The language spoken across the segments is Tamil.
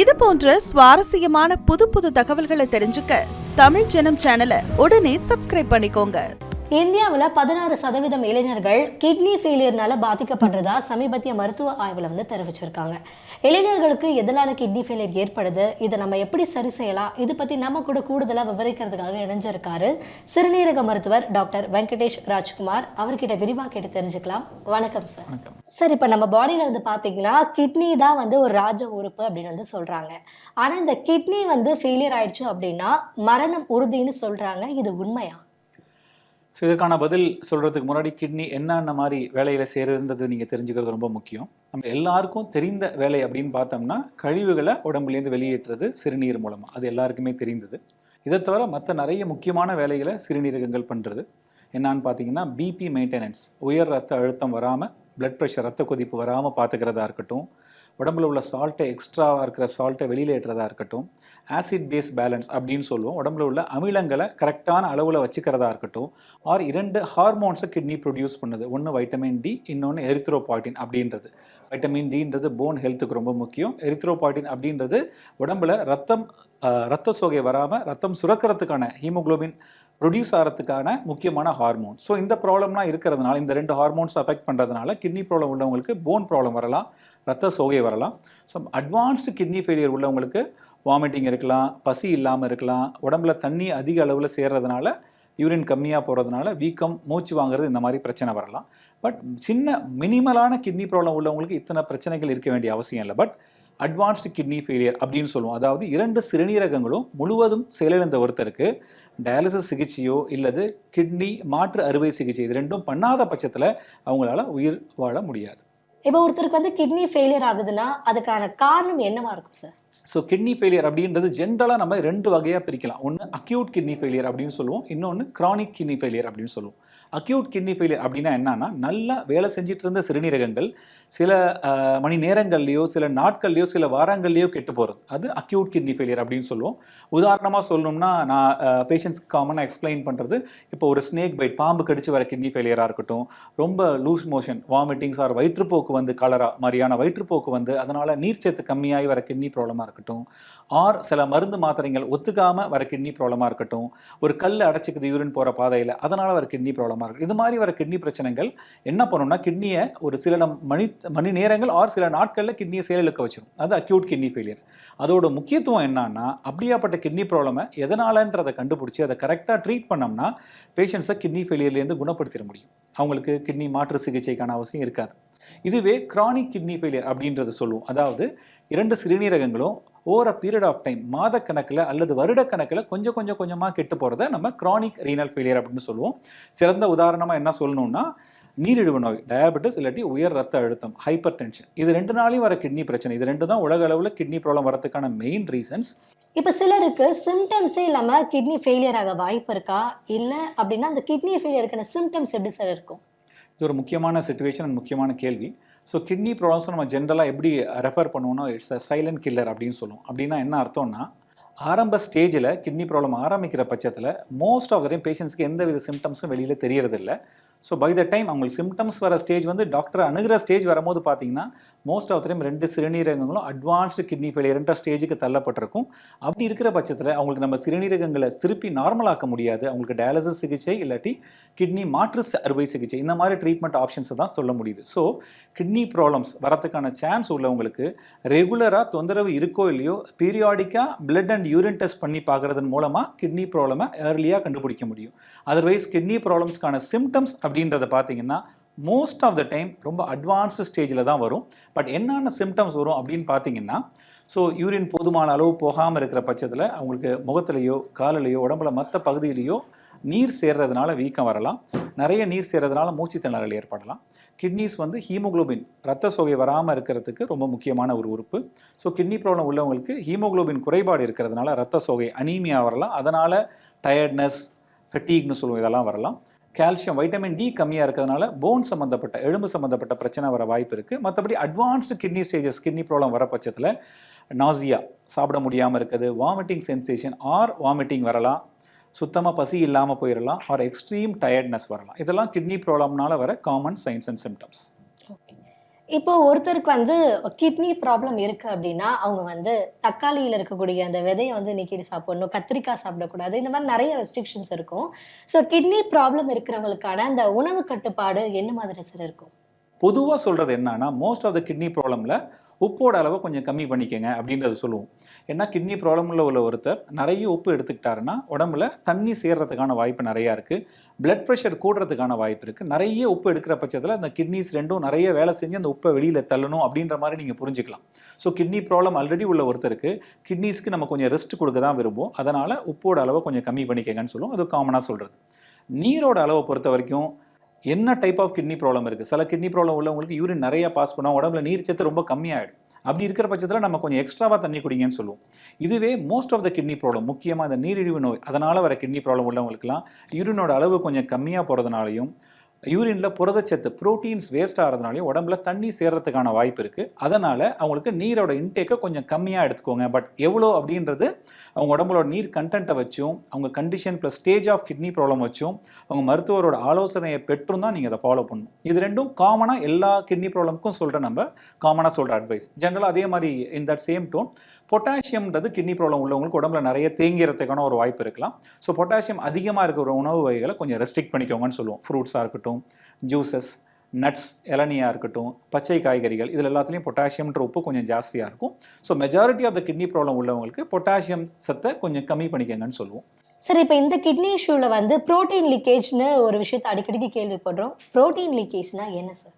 இது போன்ற சுவாரஸ்யமான புது புது தகவல்களை தெரிஞ்சுக்க தமிழ் ஜனம் சேனலை உடனே சப்ஸ்கிரைப் பண்ணிக்கோங்க. இந்தியாவில் பதினாறு சதவீதம் இளைஞர்கள் கிட்னி ஃபெயிலியர்னால பாதிக்கப்படுறதா சமீபத்திய மருத்துவ ஆய்வில் வந்து தெரிவிச்சிருக்காங்க. இளைஞர்களுக்கு எதனால கிட்னி ஃபெயிலியர் ஏற்படுது? இதை நம்ம எப்படி சரி செய்யலாம்? இது பற்றி நம்ம கூட கூடுதலாக விவரிக்கிறதுக்காக இணைஞ்சிருக்காரு சிறுநீரக மருத்துவர் டாக்டர் வெங்கடேஷ் ராஜ்குமார். அவர்கிட்ட விரிவாக கேட்டு தெரிஞ்சுக்கலாம். வணக்கம் சார். சார் இப்போ நம்ம பாடியில் வந்து பார்த்தீங்கன்னா கிட்னி தான் வந்து ஒரு ராஜ உறுப்பு அப்படின்னு வந்து சொல்கிறாங்க ஆனால் இந்த கிட்னி வந்து ஃபெயிலியர் ஆயிடுச்சு அப்படின்னா மரணம் உறுதின்னு சொல்கிறாங்க இது உண்மையா? ஸோ இதற்கான பதில் சொல்கிறதுக்கு முன்னாடி கிட்னி என்னென்ன மாதிரி வேலையில் சேருதுன்றது நீங்கள் தெரிஞ்சுக்கிறது ரொம்ப முக்கியம். நம்ம எல்லாருக்கும் தெரிந்த வேலை அப்படின்னு பார்த்தோம்னா கழிவுகளை உடம்புலேருந்து வெளியேற்றுறது சிறுநீர் மூலமாக அது எல்லாருக்குமே தெரிந்தது. இதை தவிர மற்ற நிறைய முக்கியமான வேலைகளை சிறுநீரகங்கள் பண்ணுறது என்னான்னு பார்த்தீங்கன்னா பிபி மெயின்டெனன்ஸ் உயர் ரத்த அழுத்தம் வராமல் பிளட் ப்ரெஷர் ரத்த கொதிப்பு வராமல் பார்த்துக்கிறதா இருக்கட்டும் உடம்புல உள்ள சால்ட்டை எக்ஸ்ட்ராவாக இருக்கிற சால்ட்டை வெளியில் இருக்கட்டும் ஆசிட் பேஸ் பேலன்ஸ் அப்படின்னு சொல்லுவோம். உடம்புல உள்ள அமிலங்களை கரெக்டான அளவில் வச்சுக்கிறதா இருக்கட்டும் ஆர் இரண்டு ஹார்மோன்ஸை கிட்னி ப்ரொடியூஸ் பண்ணுது. ஒன்று வைட்டமின் டி இன்னொன்று எரித்ரோபாட்டின் அப்படின்றது. வைட்டமின் டின்றது போன் ஹெல்த்துக்கு ரொம்ப முக்கியம். எரித்ரோபாட்டின் அப்படின்றது உடம்புல ரத்தம் ரத்த சோகை வராமல் ரத்தம் சுரக்கிறதுக்கான ஹீமோகுளோபின் ப்ரொடியூஸ் ஆகிறதுக்கான முக்கியமான ஹார்மோன் ஸோ இந்த ப்ராப்ளம்லாம் இருக்கிறதுனால இந்த ரெண்டு ஹார்மோன்ஸ் அஃபெக்ட் பண்ணுறதுனால கிட்னி ப்ராப்ளம் உள்ளவங்களுக்கு போன் ப்ராப்ளம் வரலாம். ரத்த சோகை வரலாம். ஸோ அட்வான்ஸ்டு கிட்னி ஃபெயிலியர் உள்ளவங்களுக்கு வாமிட்டிங் இருக்கலாம் பசி இல்லாமல் இருக்கலாம் உடம்புல தண்ணி அதிக அளவில் சேர்றதுனால யூரின் கம்மியாக போகிறதுனால வீக்கம் மூச்சு வாங்குறது இந்த மாதிரி பிரச்சனை வரலாம். பட் சின்ன மினிமலான கிட்னி ப்ராப்ளம் உள்ளவங்களுக்கு இத்தனை பிரச்சனைகள் இருக்க வேண்டிய அவசியம் இல்லை. பட் அட்வான்ஸ்டு கிட்னி ஃபெயிலியர் அப்படின்னு சொல்லுவோம். அதாவது இரண்டு சிறுநீரகங்களும் முழுவதும் செயலிழந்த ஒருத்தருக்கு டயாலிசிஸ் சிகிச்சையோ இல்லது கிட்னி மாற்று அறுவை சிகிச்சை இது ரெண்டும் பண்ணாத பட்சத்தில் அவங்களால உயிர் வாழ முடியாது. இப்போ ஒருத்தருக்கு வந்து கிட்னி ஃபெயிலியர் ஆகுதுன்னா அதுக்கான காரணம் என்னவா இருக்கும் சார் ஸோ கிட்னி ஃபெயிலியர் அப்படின்றது ஜென்ரலாக நம்ம ரெண்டு வகையாக பிரிக்கலாம். ஒன்று அக்யூட் கிட்னி ஃபெயிலியர் அப்படின்னு சொல்லுவோம். இன்னொன்று கிரானிக் கிட்னி ஃபெயிலியர் அப்படின்னு சொல்லுவோம். அக்யூட் கிட்னி ஃபெயிலியர் அப்படின்னா என்னன்னா நல்லா வேலை செஞ்சுட்டு இருந்த சிறுநீரகங்கள் சில மணி நேரங்கள்லையோ சில நாட்கள்லையோ சில வாரங்கள்லையோ கெட்டு போகிறது அது அக்யூட் கிட்னி ஃபெயிலியர் அப்படின்னு சொல்லுவோம். உதாரணமாக சொல்லணும்னா நான் பேஷண்ட்ஸ்க்கு காமனாக எக்ஸ்பிளைன் பண்ணுறது இப்போ ஒரு ஸ்னேக் பைட் பாம்பு கடிச்சு வர கிட்னி ஃபெயிலியராக இருக்கட்டும் ரொம்ப லூஸ் மோஷன் வாமிட்டிங்ஸ் ஆர் வயிற்றுப்போக்கு வந்து கலரா மாதிரியான வயிற்றுப்போக்கு வந்து அதனால் நீர்ச்சத்து கம்மியாகி வர கிட்னி ப்ராப்ளமாக இருக்கட்டும் ஆர் சில மருந்து மாத்திரைகள் ஒத்துக்காமல் வர கிட்னி ப்ராப்ளமாக இருக்கட்டும் ஒரு கல் அடைச்சிக்குது யூரின் போகிற பாதையில் அதனால் வர கிட்னி ப்ராப்ளமாக இருக்கும் இது மாதிரி வர கிட்னி பிரச்சனைகள் என்ன பண்ணணும்னா கிட்னியை ஒரு சில மணி மணி நேரங்கள் ஆர் சில நாட்களில் கிட்னியை செயலிழக்க வச்சிடும் அது அக்யூட் கிட்னி ஃபெயிலியர் அதோட முக்கியத்துவம் என்னன்னா அப்படியாப்பட்ட கிட்னி ப்ராப்ளமை எதனாலன்றதை கண்டுபிடிச்சி அதை கரெக்டாக ட்ரீட் பண்ணோம்னா பேஷண்ட்ஸை கிட்னி ஃபெயிலியர்லேருந்து குணப்படுத்திட முடியும். அவங்களுக்கு கிட்னி மாற்று சிகிச்சைக்கான அவசியம் இருக்காது. இதுவே கிரானிக் கிட்னி ஃபெயிலியர் அப்படின்றத சொல்லுவோம். அதாவது இரண்டு சிறுநீரகங்களும் over a period of time மாதக்கணக்கில் அல்லது வருடக்கணக்கில் கொஞ்சம் கொஞ்சம் கொஞ்சமாக கெட்டு போகிறத நம்ம கிரானிக் ரீனல் ஃபெயிலியர் அப்படின்னு சொல்லுவோம். சிறந்த உதாரணமாக என்ன சொல்லணும்னா நீரிழிவு நோய் டயபெட்டிஸ் இல்லாட்டி உயர் ரத்த அழுத்தம் ஹைப்பர் டென்ஷன் இது ரெண்டு நாளையும் வர கிட்னி பிரச்சனை. இது ரெண்டு தான் உலக அளவில் கிட்னி ப்ராப்ளம் வரதுக்கான மெயின் ரீசன்ஸ் இப்போ சிலருக்கு சிம்டம்ஸே இல்லாமல் கிட்னி ஃபெயிலியர் ஆக வாய்ப்பு இருக்கா? இல்லை அப்படின்னா அந்த கிட்னி ஃபெயிலியருக்கான சிம்டம்ஸ் எப்படி சார் இருக்கும்? இது ஒரு முக்கியமான சுச்சுவேஷன் அண்ட் முக்கியமான கேள்வி. ஸோ கிட்னி ப்ராப்ளம்ஸ் நம்ம ஜென்ரலாக எப்படி ரெஃபர் பண்ணுவோம்னா இட்ஸ் அ சைலண்ட் கில்லர் அப்படின்னு சொல்லுவோம். அப்படின்னா என்ன அர்த்தம்னா ஆரம்ப ஸ்டேஜில் கிட்னி ப்ராப்ளம் ஆரம்பிக்கிற பட்சத்தில் மோஸ்ட் ஆஃப் த டைம் பேஷண்ட்ஸ்க்கு எந்த வித சிம்டம்ஸும் வெளியில் தெரியறதில்ல. ஸோ பை த டைம் அவங்களுக்கு சிம்டம்ஸ் வர ஸ்டேஜ் வந்து டாக்டர் அணுகிற ஸ்டேஜ் வரும்போது பார்த்தீங்கன்னா மோஸ்ட் ஆஃப் டைம் ரெண்டு சிறுநீரகங்களும் அட்வான்ஸ்டு கிட்னி ஃபெயிலியர்ன்ற ஸ்டேஜுக்கு தள்ளப்பட்டிருக்கும். அப்படி இருக்கிற பட்சத்தில் அவங்களுக்கு நம்ம சிறுநீரகங்களை திருப்பி நார்மலாக்க முடியாது. அவங்களுக்கு டயாலிசிஸ் சிகிச்சை இல்லாட்டி கிட்னி மாற்று அறுவை சிகிச்சை இந்த மாதிரி ட்ரீட்மெண்ட் ஆப்ஷன்ஸை தான் சொல்ல முடியுது. ஸோ கிட்னி ப்ராப்ளம்ஸ் வரத்துக்கான சான்ஸ் உள்ளவங்களுக்கு ரெகுலராக தொந்தரவு இருக்கோ இல்லையோ பீரியாடிக்காக பிளட் அண்ட் யூரின் டெஸ்ட் பண்ணி பார்க்குறதன் மூலமாக கிட்னி ப்ராப்ளமை ஏர்லியாக கண்டுபிடிக்க முடியும். அதர்வைஸ் கிட்னி ப்ராப்ளம்ஸ்க்கான சிம்டம்ஸ் அப்படின்றத பார்த்தீங்கன்னா மோஸ்ட் ஆஃப் த டைம் ரொம்ப அட்வான்ஸ்டு ஸ்டேஜில் தான் வரும். பட் என்னென்ன சிம்டம்ஸ் வரும் அப்படின்னு பார்த்தீங்கன்னா ஸோ யூரின் போதுமான அளவு போகாமல் இருக்கிற பட்சத்தில் அவங்களுக்கு முகத்திலேயோ காலிலேயோ உடம்புல மற்ற பகுதியிலேயோ நீர் சேர்றதுனால வீக்கம் வரலாம். நிறைய நீர் சேர்றதுனால மூச்சுத்திணறல் ஏற்படலாம். கிட்னிஸ் வந்து ஹீமோகுளோபின் ரத்த சோகை வராமல் இருக்கிறதுக்கு ரொம்ப முக்கியமான ஒரு உறுப்பு. ஸோ கிட்னி ப்ராப்ளம் உள்ளவங்களுக்கு ஹீமோகுளோபின் குறைபாடு இருக்கிறதுனால ரத்த சோகை அனீமியா வரலாம். அதனால் டயர்ட்னஸ் ஃபெட்டீக்னு சொல்லுவோம் இதெல்லாம் வரலாம். கால்சியம் வைட்டமின் டி கம்மியாக இருக்கிறதுனால போன் சம்மந்தப்பட்ட எலும்பு சம்மந்தப்பட்ட பிரச்சனை வர வாய்ப்பு இருக்குது மற்றபடி advanced kidney stages kidney problem வர பட்சத்தில் நாசியா சாப்பிட முடியாமல் இருக்குது வாமிட்டிங் சென்சேஷன் ஆர் வாமிட்டிங் வரலாம். சுத்தமாக பசி இல்லாமல் போயிடலாம் ஆர் எக்ஸ்ட்ரீம் டயர்ட்னஸ் வரலாம். இதெல்லாம் கிட்னி ப்ராப்ளம்னால வர காமன் சைன்ஸ் அண்ட் சிம்டம்ஸ் இப்போ ஒருத்தருக்கு வந்து கிட்னி ப்ராப்ளம் இருக்கு அப்படின்னா அவங்க வந்து தக்காளியில் இருக்கக்கூடிய அந்த விதையை வந்து நீக்கிட்டு சாப்பிடணும் கத்திரிக்காய் சாப்பிடக்கூடாது இந்த மாதிரி நிறைய ரெஸ்ட்ரிக்ஷன்ஸ் இருக்கும். ஸோ கிட்னி ப்ராப்ளம் இருக்கிறவங்களுக்கான அந்த உணவு கட்டுப்பாடு என்ன மாதிரி சார் இருக்கும்? பொதுவாக சொல்கிறது என்னன்னா மோஸ்ட் ஆஃப் த கிட்னி ப்ராப்ளமில் உப்போட அளவை கொஞ்சம் கம்மி பண்ணிக்கங்க அப்படின்றத சொல்லுவோம். ஏன்னா கிட்னி ப்ராப்ளமில் உள்ள ஒருத்தர் நிறைய உப்பு எடுத்துக்கிட்டாருன்னா உடம்புல தண்ணி சேர்றதுக்கான வாய்ப்பு நிறையா இருக்குது பிளட் ப்ரெஷர் கூடுறதுக்கான வாய்ப்பு இருக்குது நிறைய உப்பு எடுக்கிற பட்சத்தில் அந்த கிட்னிஸ் ரெண்டும் நிறைய வேலை செஞ்சு அந்த உப்பை வெளியில் தள்ளணும் அப்படின்ற மாதிரி நீங்கள் புரிஞ்சுக்கலாம். ஸோ கிட்னி ப்ராப்ளம் ஆல்ரெடி உள்ள ஒருத்தருக்கு கிட்னிஸ்க்கு நம்ம கொஞ்சம் ரெஸ்ட் கொடுக்க தான் விரும்புவோம். அதனால் உப்போட அளவை கொஞ்சம் கம்மி பண்ணிக்கங்கன்னு சொல்லுவோம். அது காமனாக சொல்கிறது நீரோட அளவை பொறுத்த வரைக்கும் என்ன டைப் ஆஃப் கிட்னி ப்ராப்ளம் இருக்குது சில கிட்னி ப்ராப்ளம் உள்ளவங்களுக்கு யூரின் நிறைய பாஸ் பண்ணால் உடம்புல நீர் சத்து ரொம்ப கம்மியாகிடும் அப்படி இருக்கிற பட்சத்தில் நம்ம கொஞ்சம் எக்ஸ்ட்ராவாக தண்ணி குடிங்கன்னு சொல்லுவோம். இதுவே most of the kidney problem முக்கியமாக இந்த நீரிழிவு நோய் அதனால் வர கிட்னி ப்ராப்ளம் உள்ளவங்களுக்குலாம் யூரினோட அளவு கொஞ்சம் கம்மியாக போகிறதுனாலையும் யூரினில் புரதச்சத்து ப்ரோட்டீன்ஸ் வேஸ்ட் ஆகிறதுனாலையும் உடம்புல தண்ணி சேர்றதுக்கான வாய்ப்பு இருக்குது அதனால் அவங்களுக்கு நீரோட இன்டேக்கை கொஞ்சம் கம்மியாக எடுத்துக்கோங்க. பட் எவ்வளோ அப்படின்றது அவங்க உடம்புல நீர் கண்டென்ட்டை வச்சும் அவங்க condition plus stage of kidney problem வச்சும் அவங்க மருத்துவரோட ஆலோசனையை பெற்றும் தான் நீங்கள் அதை ஃபாலோ பண்ணணும். இது ரெண்டும் காமனாக எல்லா கிட்னி ப்ராப்ளமுக்கும் சொல்கிற நம்ம. காமனாக சொல்கிற அட்வைஸ் ஜென்ரலாக அதே மாதிரி இன் தட் சேம் டோன் பொட்டாசியம்ன்றது கிட்னி ப்ராப்ளம் உள்ளவங்களுக்கு உடம்புல நிறைய தேங்கிறதுக்கான ஒரு வாய்ப்பு இருக்கலாம். ஸோ பொட்டாசியம் அதிகமாக இருக்கிற உணவு வகைகளை கொஞ்சம் ரெஸ்ட்ரிக்ட் பண்ணிக்கோங்கன்னு சொல்லுவோம். ஃப்ரூட்ஸாக இருக்கட்டும் ஜூசஸ் நட்ஸ் இளநியாக இருக்கட்டும் பச்சை காய்கறிகள் இதில் எல்லாத்துலேயும் பொட்டாசியம்ன்ற உப்பு கொஞ்சம் ஜாஸ்தியாக இருக்கும். So majority of the kidney problem உள்ளவங்களுக்கு பொட்டாசியம் சத்தை கொஞ்சம் கம்மி பண்ணிக்கங்கன்னு சொல்லுவோம். சார் இப்போ இந்த கிட்னி இஷ்யூவில் வந்து புரோட்டீன் லீக்கேஜ்னு ஒரு விஷயத்தை அடிக்கடிக்கு கேள்விப்படுறோம். புரோட்டீன் லீக்கேஜ்னால் என்ன சார்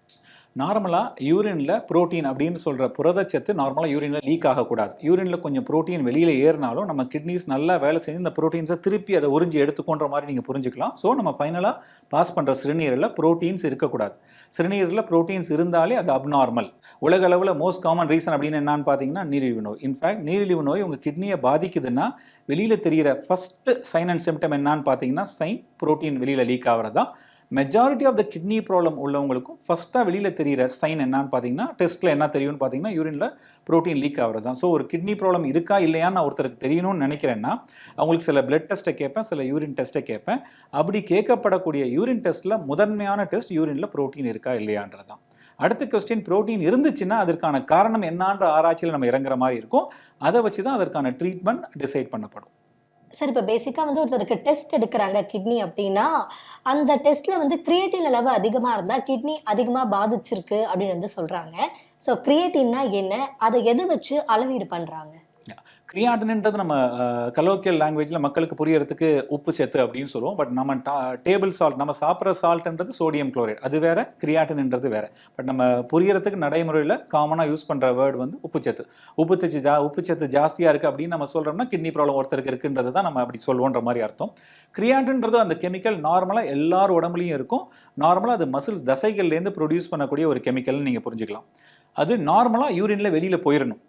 நார்மலாக யூரினில் புரோட்டீன் அப்படின்னு சொல்கிற புரதச்சத்து நார்மலாக யூரினில் லீக் ஆகக்கூடாது. யூரினில் கொஞ்சம் புரோட்டீன் வெளியில் ஏறினாலும் நம்ம கிட்னிஸ் நல்லா வேலை செஞ்சு இந்த ப்ரோட்டீன்ஸை திருப்பி அதை உறிஞ்சி எடுத்துக்கோன்ற மாதிரி நீங்கள் புரிஞ்சுக்கலாம். ஸோ நம்ம ஃபைனலாக பாஸ் பண்ணுற சிறுநீரில் புரோட்டீன்ஸ் இருக்கக்கூடாது. சிறுநீரில் ப்ரோட்டீன்ஸ் இருந்தாலே அது அப்நார்மல் உலக அளவில் மோஸ்ட் காமன் ரீசன் அப்படின்னு என்னன்னு பார்த்தீங்கன்னா நீரிழிவு நோய். இன்ஃபேக்ட் நீரிழிவு நோய் உங்கள் கிட்னியை பாதிக்குதுன்னா வெளியில் தெரிகிற ஃபஸ்ட்டு சைன் அண்ட் சிம்டம் என்னன்னு பார்த்தீங்கன்னா சைன் புரோட்டீன் வெளியில் லீக் ஆகிறது தான் majority of the kidney problem உள்ளவங்களுக்கும் ஃபஸ்ட்டாக வெளியில் தெரிகிற சைன் என்னன்னு பார்த்தீங்கன்னா டெஸ்ட்டில் என்ன தெரியும்னு பார்த்தீங்கன்னா யூரினில் ப்ரோட்டீன் லீக் ஆகிறது தான். ஸோ ஒரு கிட்னி ப்ராப்ளம் இருக்கா இல்லையான்னு நான் ஒருத்தருக்கு தெரியணும்னு நினைக்கிறேன்னா அவங்களுக்கு சில பிளட் டெஸ்ட்டை கேட்பேன் சில யூரின் டெஸ்ட்டை கேட்பேன். அப்படி கேட்கப்படக்கூடிய யூரின் டெஸ்ட்டில் முதன்மையான டெஸ்ட் யூரினில் ப்ரோட்டீன் இருக்கா இல்லையான்றது தான். அடுத்த கொஸ்டின் ப்ரோட்டீன் இருந்துச்சுன்னா அதற்கான காரணம் என்னான்ற ஆராய்ச்சியில் நம்ம இறங்குற மாதிரி இருக்கும். அதை வச்சு தான் அதற்கான ட்ரீட்மெண்ட் டிசைட் பண்ணப்படும். சார் இப்போ பேசிக்காக வந்து ஒருத்தருக்கு டெஸ்ட் எடுக்கிறாங்க கிட்னி அப்படின்னா அந்த டெஸ்ட்டில் வந்து கிரியேட்டின் அளவு அதிகமாக இருந்தால் கிட்னி அதிகமாக பாதிச்சிருக்கு அப்படின்னு வந்து சொல்கிறாங்க ஸோ கிரியேட்டின்னா என்ன? அதை எதை வச்சு அளவீடு பண்ணுறாங்க கிரியாட்டின்ன்றது நம்ம கலோக்கியல் லாங்குவேஜில் மக்களுக்கு புரியறதுக்கு உப்பு சத்து அப்படின்னு சொல்லுவோம். பட் நம்ம டேபிள் சால்ட் நம்ம சாப்பிட்ற சால்ட்ன்றது சோடியம் குளோரைட் அது வேற கிரியாட்டன்ன்றது வேற. பட் நம்ம புரியறதுக்கு நடைமுறையில் காமனாக யூஸ் பண்ணுற வேர்டு வந்து உப்புச்சத்து தச்சு ஜா உப்பு சேத்து ஜாஸ்தியாக இருக்குது அப்படின்னு நம்ம சொல்கிறோம்னா கிட்னி ப்ராப்ளம் ஒருத்தருக்கு இருக்குன்றது தான் நம்ம அப்படி சொல்லுவோன்ற மாதிரி அர்த்தம். கிரியாட்டன்றது அந்த கெமிக்கல் நார்மலாக எல்லார் உடம்புலையும் இருக்கும். நார்மலாக அது மசில்ஸ் தசைகள்லேருந்து ப்ரொடியூஸ் பண்ணக்கூடிய ஒரு கெமிக்கல்னு நீங்கள் புரிஞ்சுக்கலாம். அது நார்மலாக யூரினில் வெளியில் போயிடணும்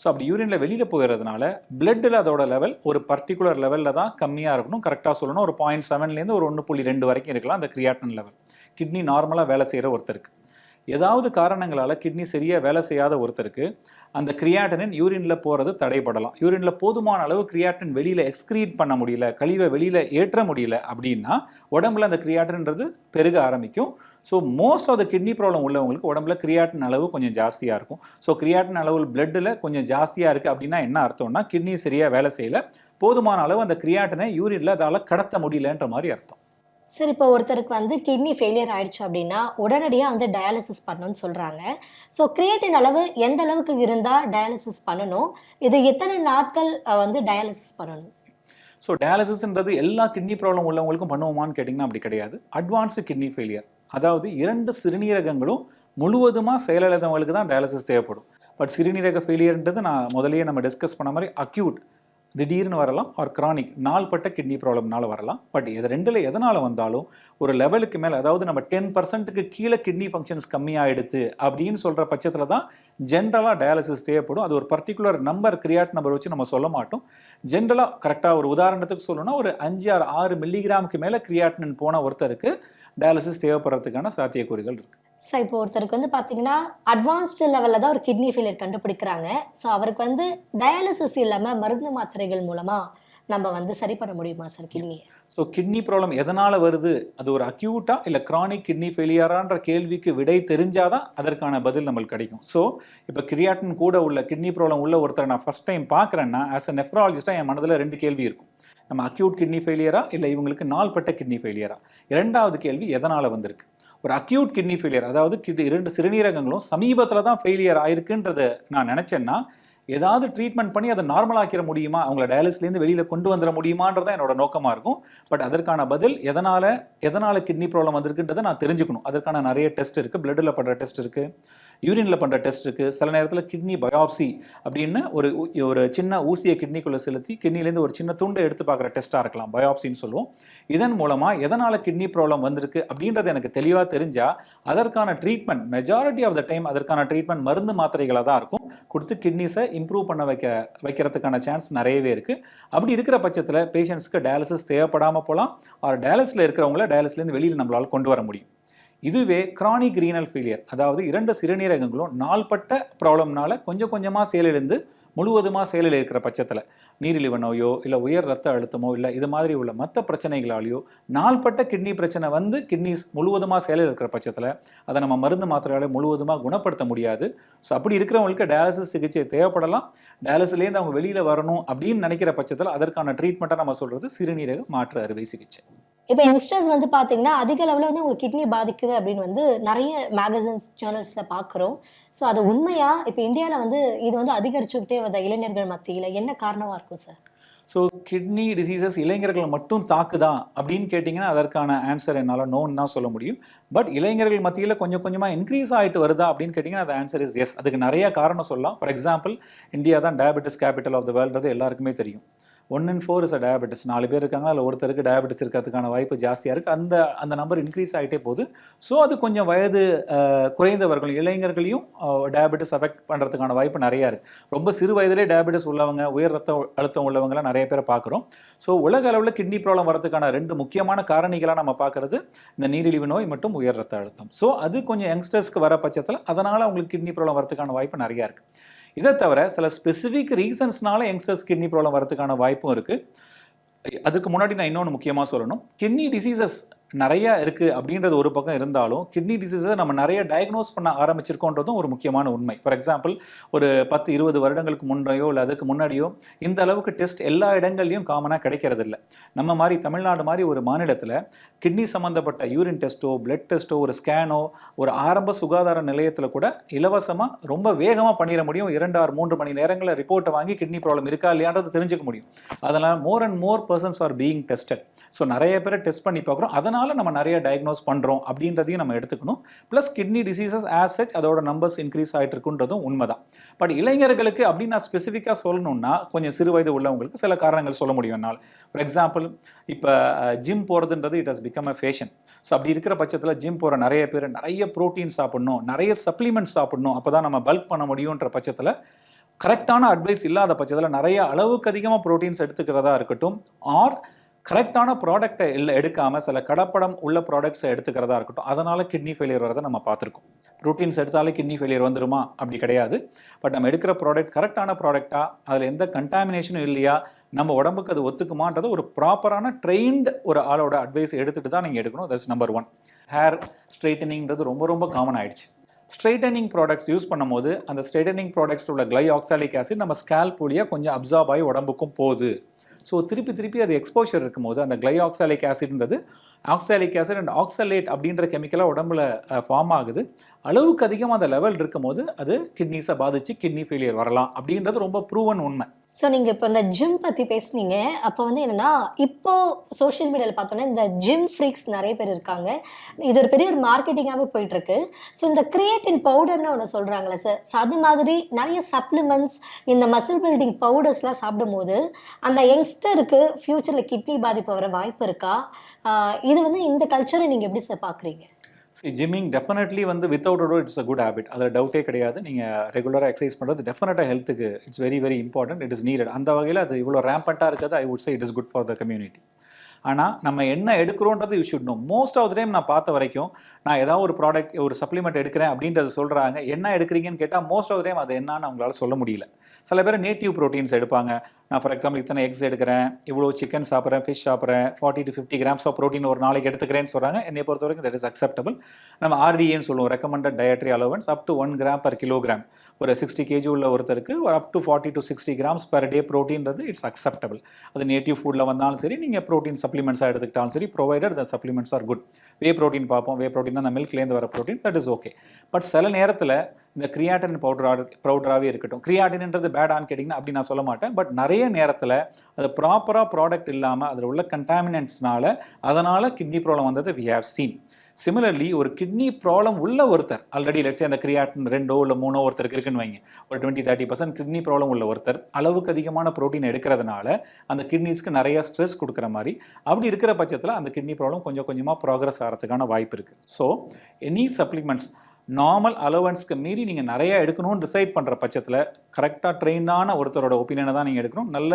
ஸோ அப்படி யூரினில் வெளியில் போகிறதுனால பிளட்டில் அதோட லெவல் ஒரு பர்டிகுலர் லெவலில் தான் கம்மியாக இருக்கணும். கரெக்டாக சொல்லணும். ஒரு பாயிண்ட் செவன்லேருந்து ஒரு ஒன்று புள்ளி ரெண்டு வரைக்கும் இருக்கலாம். அந்த கிரியாட்டன் லெவல் கிட்னி நார்மலாக வேலை செய்கிற ஒருத்தருக்கு. ஏதாவது காரணங்களால் கிட்னி சரியாக வேலை செய்யாத ஒருத்தருக்கு அந்த கிரியாட்டனின் யூரினில் போகிறது தடைப்படலாம் யூரினில் போதுமான அளவு கிரியாட்டின் வெளியில் எக்ஸ்க்ரீட் பண்ண முடியல கழிவை வெளியில் ஏற்ற முடியல அப்படின்னா உடம்புல அந்த கிரியாட்டின்றது பெருக ஆரம்பிக்கும். So most of the kidney problem உள்ளவங்களுக்கு உடம்புல கிரியாட்டின் அளவு கொஞ்சம் ஜாஸ்தியாக இருக்கும். ஸோ கிரியாட்டின் அளவு பிளட்டில் கொஞ்சம் ஜாஸ்தியாக இருக்குது அப்படின்னா என்ன அர்த்தம்னா கிட்னி சரியாக வேலை செய்யல போதுமான அளவு அந்த கிரியாட்டினை யூரினில் அதால் கடத்த முடியலன்ற மாதிரி அர்த்தம். சார் இப்போ ஒருத்தருக்கு வந்து கிட்னி ஃபெயிலியர் ஆயிடுச்சு அப்படின்னா உடனடியாக வந்து டயாலிசிஸ் பண்ணணும்னு சொல்கிறாங்க ஸோ கிரியேட்டின் அளவு எந்த அளவுக்கு இருந்தால் டயாலிசிஸ் பண்ணணும்? இது எத்தனை நாட்கள் வந்து டயாலிசிஸ் பண்ணணும்? ஸோ டயாலிசிஸ்ன்றது எல்லா கிட்னி ப்ராப்ளம் உள்ளவங்களுக்கும் பண்ணுவோமான்னு கேட்டிங்கன்னா அப்படி கிடையாது. அட்வான்ஸு கிட்னி ஃபெயிலியர் அதாவது இரண்டு சிறுநீரகங்களும் முழுவதுமாக செயலிழந்தவங்களுக்கு தான் டயாலிசிஸ் தேவைப்படும். பட் சிறுநீரக ஃபெயிலியர்ன்றது நான் முதல்லயே நம்ம டிஸ்கஸ் பண்ண மாதிரி அக்யூட் திடீர்னு வரலாம் ஆர் கிரானிக் நாள்பட்ட கிட்னி ப்ராப்ளம்னால வரலாம். பட் இது ரெண்டில் எதனால் வந்தாலும் ஒரு லெவலுக்கு மேலே அதாவது நம்ம டென் பர்சன்ட்டுக்கு கீழே கிட்னி ஃபங்க்ஷன்ஸ் கம்மியாகிடுது அப்படின்னு சொல்கிற பட்சத்தில் தான் ஜென்ரலாக டயாலிசிஸ் தேவைப்படும். அது ஒரு பர்டிகுலர் நம்பர் கிரியாட் நம்பர் வச்சு நம்ம சொல்ல மாட்டோம். ஜென்ரலாக கரெக்டாக ஒரு உதாரணத்துக்கு சொல்லணும்னா ஒரு அஞ்சு ஆறு ஆறு மில்லிகிராமுக்கு மேலே கிரியாட்டின் போன ஒருத்தருக்கு டயாலிசிஸ் தேவைப்படுறதுக்கான சாத்தியக்கூறுகள் இருக்குது ஸோ இப்போ ஒருத்தருக்கு வந்து பார்த்தீங்கன்னா அட்வான்ஸ்டு லெவலில் தான் ஒரு கிட்னி ஃபெயிலியர் கண்டுபிடிக்கிறாங்க. ஸோ அவருக்கு வந்து டயாலிசிஸ் இல்லாமல் மருந்து மாத்திரைகள் மூலமாக நம்ம வந்து சரி பண்ண முடியுமா சார் கிட்னியை ஸோ கிட்னி ப்ராப்ளம் எதனால் வருது? அது ஒரு அக்யூட்டா இல்லை க்ரானிக் கிட்னி ஃபெயிலியரான்ற கேள்விக்கு விடை தெரிஞ்சாதான் அதற்கான பதில் நம்மளுக்கு கிடைக்கும். ஸோ இப்போ கிரியாட்டின் கூட உள்ள கிட்னி ப்ராப்ளம் உள்ள ஒருத்தரை நான் ஃபஸ்ட் டைம் பார்க்குறேன்னா ஆஸ் அ நெஃப்ராலஜிஸ்டாக என் மனதில் ரெண்டு கேள்வி இருக்கும். நம்ம அக்யூட் கிட்னி ஃபெயிலியரா இல்லை இவங்களுக்கு நாள்பட்ட கிட்னி ஃபெயிலியரா இரண்டாவது கேள்வி எதனால் வந்திருக்கு? ஒரு அக்யூட் கிட்னி ஃபெயிலியர் அதாவது கிட் இரண்டு சிறுநீரகங்களும் சமீபத்தில் தான் ஃபெயிலியர் ஆயிருக்குன்றத நான் நினச்சேன்னா ஏதாவது ட்ரீட்மெண்ட் பண்ணி அதை நார்மலாக்கிற முடியுமா? அவங்கள டயாலிஸ்லேருந்து வெளியில் கொண்டு வந்துட முடியுமான்றதான் என்னோட நோக்கமாக இருக்கும். பட் அதற்கான பதில் எதனால் எதனால் கிட்னி ப்ராப்ளம் வந்திருக்குன்றதை நான் தெரிஞ்சுக்கணும். அதற்கான நிறைய டெஸ்ட் இருக்குது பிளட்டில் படுற டெஸ்ட் இருக்குது யூரினில் பண்ணுற டெஸ்ட் இருக்குது சில நேரத்தில் கிட்னி பயாப்சி அப்படின்னு ஒரு ஒரு சின்ன ஊசியை கிட்னிக்குள்ளே செலுத்தி கிட்னிலேருந்து ஒரு சின்ன துண்டை எடுத்து பார்க்குற டெஸ்ட்டாக இருக்கலாம். பயாப்சின்னு சொல்லுவோம். இதன் மூலமாக எதனால் கிட்னி ப்ராப்ளம் வந்திருக்கு அப்படின்றது எனக்கு தெளிவாக தெரிஞ்சால் அதற்கான treatment majority of the time அதற்கான ட்ரீட்மெண்ட் மருந்து மாத்திரைகளாக தான் இருக்கும். கொடுத்து கிட்னிஸை இம்ப்ரூவ் பண்ண வைக்க வைக்கிறதுக்கான சான்ஸ் நிறையவே இருக்குது அப்படி இருக்கிற பட்சத்தில் பேஷண்ட்ஸ்க்கு டயாலிசிஸ் தேவைப்படாமல் போகலாம். ஆர் டயாலிஸில் இருக்கிறவங்கள டயாலிஸ்லேருந்து வெளியில் நம்மளால் கொண்டு வர முடியும். இதுவே கிரானிக் ரீனல் ஃபெயிலியர் அதாவது இரண்டு சிறுநீரகங்களும் நாள்பட்ட ப்ராப்ளம்னால கொஞ்சம் கொஞ்சமாக செயலிழந்து முழுவதுமாக செயலில் இருக்கிற பட்சத்தில். நீரிழிவு நோயோ இல்லை உயர் ரத்த அழுத்தமோ இல்லை இது மாதிரி உள்ள மற்ற பிரச்சனைகளாலேயோ நாள்பட்ட கிட்னி பிரச்சனை வந்து கிட்னிஸ் முழுவதுமாக செயலில் இருக்கிற பட்சத்தில் அதை நம்ம மருந்து மாத்திரையாலே முழுவதுமாக குணப்படுத்த முடியாது. ஸோ அப்படி இருக்கிறவங்களுக்கு டயாலிசிஸ் சிகிச்சை தேவைப்படலாம். டயாலிசிலேருந்து அவங்க வெளியில் வரணும் அப்படின்னு நினைக்கிற பட்சத்தில் அதற்கான ட்ரீட்மெண்ட்டாக நம்ம சொல்கிறது சிறுநீரக மாற்று அறுவை சிகிச்சை. இப்போ யங்ஸ்டர்ஸ் வந்து பார்த்தீங்கன்னா அதிக அளவில் வந்து உங்களுக்கு கிட்னி பாதிக்குது அப்படின்னு வந்து நிறைய மேகசின்ஸ் ஜேர்னல்ஸில் பார்க்குறோம் ஸோ அது உண்மையா? இப்போ இந்தியாவில் வந்து இது வந்து அதிகரிச்சுக்கிட்டே வருது இளைஞர்கள் மத்தியில்? என்ன காரணமாக இருக்கும் சார் ஸோ கிட்னி டிசீசஸ் இளைஞர்களை மட்டும் தாக்குதா அப்படின்னு கேட்டிங்கன்னா அதற்கான ஆன்சர் என்னால் நோன்னு தான் சொல்ல முடியும். பட் இளைஞர்கள் மத்தியில் கொஞ்சம் கொஞ்சமாக இன்க்ரீஸ் ஆகிட்டு வருதா அப்படின்னு கேட்டிங்கன்னா அது ஆன்சர் இஸ் எஸ் அதுக்கு நிறைய காரணம் சொல்லலாம். ஃபார் எக்ஸாம்பிள் இந்தியா தான் டயபெட்டிஸ் கேபிட்டல் ஆஃப் த வேர்ல்டுறது எல்லாருக்குமே தெரியும். One and four is a diabetes நாலு பேர் இருக்காங்க அதில் ஒருத்தருக்கு டயபெட்டிஸ் இருக்கிறதுக்கான வாய்ப்பு ஜாஸ்தியாக இருக்குது அந்த அந்த நம்பர் இன்க்ரீஸ் ஆகிட்டே போகுது. ஸோ அது கொஞ்சம் வயது குறைந்தவர்கள் இளைஞர்களையும் டயபெட்டிஸ் அஃபெக்ட் பண்ணுறதுக்கான வாய்ப்பு நிறையா இருக்குது ரொம்ப சிறு வயதிலே டயபெட்டிஸ் உள்ளவங்க உயர் ரத்த அழுத்தம் உள்ளவங்களாம் நிறைய பேரை பார்க்குறோம். ஸோ உலக அளவில் கிட்னி ப்ராப்ளம் வரதுக்கான ரெண்டு முக்கியமான காரணிகளாக நம்ம பார்க்குறது இந்த நீரிழிவு நோய் மற்றும் உயர் ரத்த அழுத்தம். ஸோ அது கொஞ்சம் யங்ஸ்டர்ஸ்க்கு வர பட்சத்தில் அதனால் அவங்களுக்கு கிட்னி ப்ராப்ளம் வரதுக்கான வாய்ப்பு நிறையா இருக்குது இதை தவிர சில ஸ்பெசிஃபிக் ரீசன்ஸ்னால யங்ஸ்டர்ஸ் கிட்னி ப்ராப்ளம் வரதுக்கான வாய்ப்பும் இருக்குது அதுக்கு முன்னாடி நான் இன்னொன்று முக்கியமாக சொல்லணும். கிட்னி டிசீசஸ் நிறைய இருக்குது அப்படின்றது ஒரு பக்கம் இருந்தாலும் கிட்னி டிசீஸை நம்ம நிறைய டயக்னோஸ் பண்ண ஆரம்பிச்சிருக்கோன்றதும் ஒரு முக்கியமான உண்மை. ஃபார் எக்ஸாம்பிள் ஒரு பத்து இருபது வருடங்களுக்கு முன்னையோ இல்லை அதுக்கு முன்னாடியோ இந்த அளவுக்கு டெஸ்ட் எல்லா இடங்கள்லையும் காமனாக கிடைக்கிறது இல்லை நம்ம மாதிரி தமிழ்நாடு மாதிரி ஒரு மாநிலத்தில் கிட்னி சம்மந்தப்பட்ட யூரின் டெஸ்ட்டோ பிளட் டெஸ்ட்டோ ஒரு ஸ்கேனோ ஒரு ஆரம்ப சுகாதார நிலையத்தில் கூட இலவசமாக ரொம்ப வேகமாக பண்ணிட முடியும். இரண்டு ஆறு மூன்று மணி நேரங்களில் ரிப்போர்ட்டை வாங்கி கிட்னி ப்ராப்ளம் இருக்கா இல்லையான்றது தெரிஞ்சுக்க முடியும். அதனால் more and more persons are being tested so நிறைய பேரை டெஸ்ட் பண்ணி பார்க்குறோம். அதனால் நம்ம நிறைய டயக்னோஸ் பண்ணுறோம் அப்படின்றதையும் நம்ம எடுத்துக்கணும். Plus kidney diseases as such அதோட நம்பர்ஸ் இன்க்ரீஸ் ஆகிட்டு இருக்குன்றதும் உண்மைதான். பட் இளைஞர்களுக்கு அப்படின்னு நான் ஸ்பெசிஃபிக்காக சொல்லணும்னா கொஞ்சம் சிறு வயது உள்ளவங்களுக்கு சில காரணங்கள் சொல்ல முடியும் என்னால். ஃபார் எக்ஸாம்பிள் இப்போ gym போகிறதுன்றது it has become a fashion so அப்படி இருக்கிற பட்சத்தில் ஜிம் போகிற நிறைய பேர் நிறைய ப்ரோட்டீன் சாப்பிடணும் நிறைய சப்ளிமெண்ட் சாப்பிடணும் அப்போ தான் நம்ம பல்க் பண்ண முடியுன்ற பட்சத்தில் கரெக்டான அட்வைஸ் இல்லாத பட்சத்தில் நிறைய அளவுக்கு அதிகமாக ப்ரோட்டீன்ஸ் எடுத்துக்கிறதா இருக்கட்டும் ஆர் கரெக்டான ப்ராடக்ட்டை இல்லை எடுக்காமல் சில கடப்படம் உள்ள ப்ராடக்ட்ஸை எடுத்துக்கிறதா இருக்கட்டும் அதனால் கிட்னி ஃபெயிலியர் வரதை நம்ம பார்த்துருக்கோம். ப்ரோட்டீன்ஸ் எடுத்தாலே கிட்னி ஃபெயிலியர் வந்துருமா? அப்படி கிடையாது. பட் நம்ம எடுக்கிற ப்ராடக்ட் கரெக்டான ப்ராடக்ட்டா அதில் எந்த கண்டாமினேஷனும் இல்லையா? நம்ம உடம்புக்கு அது ஒத்துக்குமான்றது ஒரு ப்ராப்பரான ட்ரெயின்டு ஒரு ஆளோட அட்வைஸ் எடுத்துகிட்டு தான் நீங்கள் எடுக்கணும். தட்ஸ் நம்பர் ஒன் ஹேர் ஸ்ட்ரைட்டனிங்கிறது ரொம்ப ரொம்ப காமன் ஆயிடுச்சு. ஸ்ட்ரைட்டனிங் ப்ராடக்ட்ஸ் யூஸ் பண்ணும்போது அந்த ஸ்ட்ரைட்டனிங் ப்ராடக்ட்ஸ் உள்ள கிளை ஆக்சாலிக் ஆசிட் நம்ம ஸ்கேல்ப் வழியாக கொஞ்சம் அப்சார்ப் ஆகி உடம்புக்கும் போகுது. ஸோ திருப்பி திருப்பி அது எக்ஸ்போஷர் இருக்கும்போது அந்த கிளைஆக்சாலிக் ஆசிட்ன்றது ஆக்சாலிக் ஆசிட் அண்ட் ஆக்சலேட் அப்படின்ற கெமிக்கலாக உடம்புல ஃபார்ம் ஆகுது. அளவுக்கு அதிகமாக அந்த லெவல் இருக்கும்போது அது கிட்னிஸை பாதிச்சு கிட்னி ஃபெயிலியர் வரலாம் அப்படின்றது ரொம்ப ப்ரூவன் உண்மை. ஸோ நீங்கள் இப்போ இந்த ஜிம் பற்றி பேசுனீங்க. அப்போ வந்து என்னென்னா இப்போ சோஷியல் மீடியாவில் பார்த்தோன்னா இந்த ஜிம் ஃப்ரீக்ஸ் நிறைய பேர் இருக்காங்க. இது ஒரு பெரிய ஒரு மார்க்கெட்டிங்காகவே போயிட்டுருக்கு. ஸோ இந்த கிரியேட்டின் பவுடர்னு ஒன்று சொல்கிறாங்களே சார் ஸோ அது மாதிரி நிறைய சப்ளிமெண்ட்ஸ் இந்த மசில் பில்டிங் பவுடர்ஸ்லாம் சாப்பிடும்போது அந்த யங்ஸ்டருக்கு ஃப்யூச்சரில் கிட்னி பாதிப்பு வர வாய்ப்பு இருக்கா? இது வந்து இந்த கல்ச்சரை நீங்கள் எப்படி சார் பார்க்குறீங்க சி ஜிம்மிங் டெஃபினெட்லி வந்து without doubt it's a good habit அதில் டவுட்டே கிடையாது. நீங்கள் ரெகுலராக எக்ஸசைஸ் பண்ணுறது டெஃபினட்டாக ஹெல்த்துக்கு it's very very important it is needed அந்த வகையில் அது இவ்வளோ ரேம்பண்ட்டாக இருக்கிறது I would say it is good for the community ஆனால் நம்ம என்ன எடுக்கிறோன்றது you should know most of the time நான் பார்த்த வரைக்கும் நான் ஏதாவது ஒரு ப்ராடக்ட் ஒரு சப்ளிமெண்ட் எடுக்கிறேன் அப்படின்றத சொல்கிறாங்க என்ன எடுக்கிறீங்கன்னு கேட்டால் மோஸ்ட் ஆஃப் த டைம் அது என்னன்னு அவங்களால சொல்ல முடியல. சில பேர் நேட்டிவ் ப்ரோட்டீன்ஸ் எடுப்பாங்க. நான் ஃபார் எக்ஸாம்பிள் இத்தனை எக்ஸ் எடுக்கிறேன் இவ்வளோ சிக்கன் சாப்பிட்றேன் ஃபிஷ் சாப்பிட்றேன் forty to fifty grams of protein ஒரு நாளைக்கு எடுத்துக்கிறேன்னு சொல்கிறாங்க என்னை பொறுத்த வரைக்கும் தட் இஸ் அக்செப்டபிள் நம்ம ஆர்டிஏன்னு சொல்லுவோம் recommended dietary allowance up to one gram per kilogram ஒரு சிக்ஸ்டி கேஜி உள்ள ஒருத்தருக்கு ஒரு up to forty to sixty grams per day ப்ரோட்டீன்றது it's acceptable அது நேட்டிவ் ஃபுட்டில் வந்தாலும் சரி நீங்கள் ப்ரோட்டீன் சப்ளிமெண்ட்ஸாக எடுத்துக்கிட்டாலும் சரி provided the supplements are good whey protein பார்ப்போம் வே ப்ரோட்டீன் அந்த மில்க்லேருந்து வர protein that is okay but சில நேரத்தில் இந்த கிரியாட்டின் பவுடர் பவுடராகவே இருக்கட்டும். கிரியாட்டின்ன்றது பேடான்னு கேட்டிங்கன்னா அப்படி நான் சொல்ல மாட்டேன். பட் நிறைய நேரத்தில் அது ப்ராப்பராக ப்ராடக்ட் இல்லாமல் அதில் உள்ள கண்டாமினன்ட்ஸ்னால அதனால் கிட்னி ப்ராப்ளம் வந்தது வி ஹேவ் சீன் சிமிலர்லி ஒரு கிட்னி ப்ராப்ளம் உள்ள ஒருத்தர் ஆல்ரெடி லெட்ஸே அந்த கிரியாட்டின் ரெண்டோ இல்லை மூணோ ஒருத்தருக்கு இருக்குன்னு வைங்க. ஒரு twenty thirty percent kidney problem உள்ள ஒருத்தர் அளவுக்கு அதிகமான ப்ரோட்டீன் எடுக்கிறதுனால அந்த கிட்னிஸ்க்கு நிறைய ஸ்ட்ரெஸ் கொடுக்குற மாதிரி அப்படி இருக்கிற பட்சத்தில் அந்த கிட்னி ப்ராப்ளம் கொஞ்சம் கொஞ்சமாக ப்ராக்ரஸ் ஆகிறதுக்கான வாய்ப்பு இருக்குது ஸோ எனி சப்ளிமெண்ட்ஸ் நார்மல் அலவன்ஸ்க்கு மீறி நீங்கள் நிறைய எடுக்கணும்னு டிசைட் பண்ணுற பட்சத்தில் கரெக்டாக ட்ரெயினான ஒருத்தரோட ஒப்பீனியனை தான் நீங்கள் எடுக்கணும். நல்ல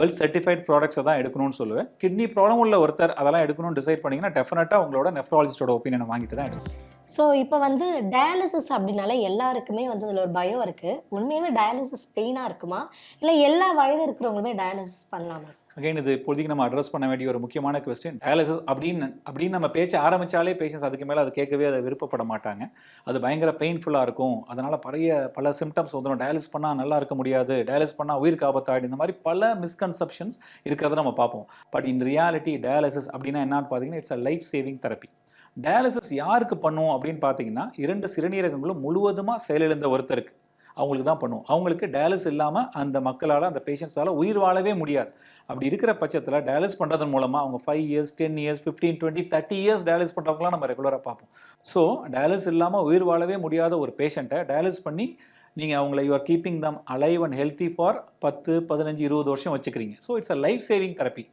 வெல் சர்டிஃபைட் ப்ராடக்ட்ஸை தான் எடுக்கணும்னு சொல்லுவேன். கிட்னி ப்ராப்ளம் உள்ள ஒருத்தர் அதெல்லாம் எடுக்கணும்னு டிசைட் பண்ணிங்கன்னா டெஃபினட்டாக உங்களோட நெஃப்ராலஜிஸ்டோட ஒப்பீனியனை வாங்கிட்டு தான் எடுக்கணும். ஸோ இப்போ வந்து டயாலிசிஸ் அப்படின்னால எல்லாருக்குமே வந்து அதில் ஒரு பயம் இருக்குது உண்மையாகவே டயாலிசிஸ் பெயினாக இருக்குமா? இல்லை எல்லா வயது இருக்கிறவங்களுமே டயாலிசிஸ் பண்ணலாமா? அகைன் இது இப்போதைக்கு நம்ம அட்ரஸ் பண்ண வேண்டிய ஒரு முக்கியமான கொஸ்டின் டயாலிசிஸ் அப்படின்னு அப்படின்னு நம்ம பேச்ச ஆரம்பித்தாலே பேஷன்ஸ் அதுக்கு மேலே அதை கேட்கவே அதை விருப்பப்பட மாட்டாங்க. அது பயங்கர பெயின்ஃபுல்லாக இருக்கும். அதனால் பழைய பல சிம்டம்ஸ் வந்துடும் டயாலிஸ் பண்ணால் நல்லா இருக்க முடியாது. டயாலிசிஸ் பண்ணால் உயிர் ஆபத்தாயிடும். இந்த மாதிரி பல மிஸ்கன்செப்ஷன்ஸ் இருக்கிறத நம்ம பார்ப்போம். பட் இன் ரியாலிட்டி டயாலிசிஸ் அப்படின்னா என்னன்னு பார்த்தீங்கன்னா it's a life saving therapy dialysis யாருக்கு பண்ணுவோம் அப்படின்னு பார்த்தீங்கன்னா இரண்டு சிறுநீரகங்களும் முழுவதுமாக செயலிழந்த ஒருத்தருக்கு. அவங்களுக்கு தான் பண்ணுவோம் அவங்களுக்கு டயாலிஸ் இல்லாமல் அந்த மக்களால் அந்த பேஷண்ட்ஸால் உயிர் வாழவே முடியாது. அப்படி இருக்கிற பட்சத்தில் டயாலிஸ் பண்ணுறதன் மூலமாக அவங்க five years ten years fifteen twenty thirty years dialysis பண்ணுறவங்களாம் நம்ம ரெகுலராக பார்ப்போம். ஸோ டயாலிஸ் இல்லாமல் உயிர் வாழவே முடியாத ஒரு பேஷண்ட்டை டயாலிஸ் பண்ணி நீங்கள் அவங்கள you are keeping them alive and healthy for பத்து பதினஞ்சு இருபது வருஷம் வச்சுக்கிறீங்க. So it's a life saving therapy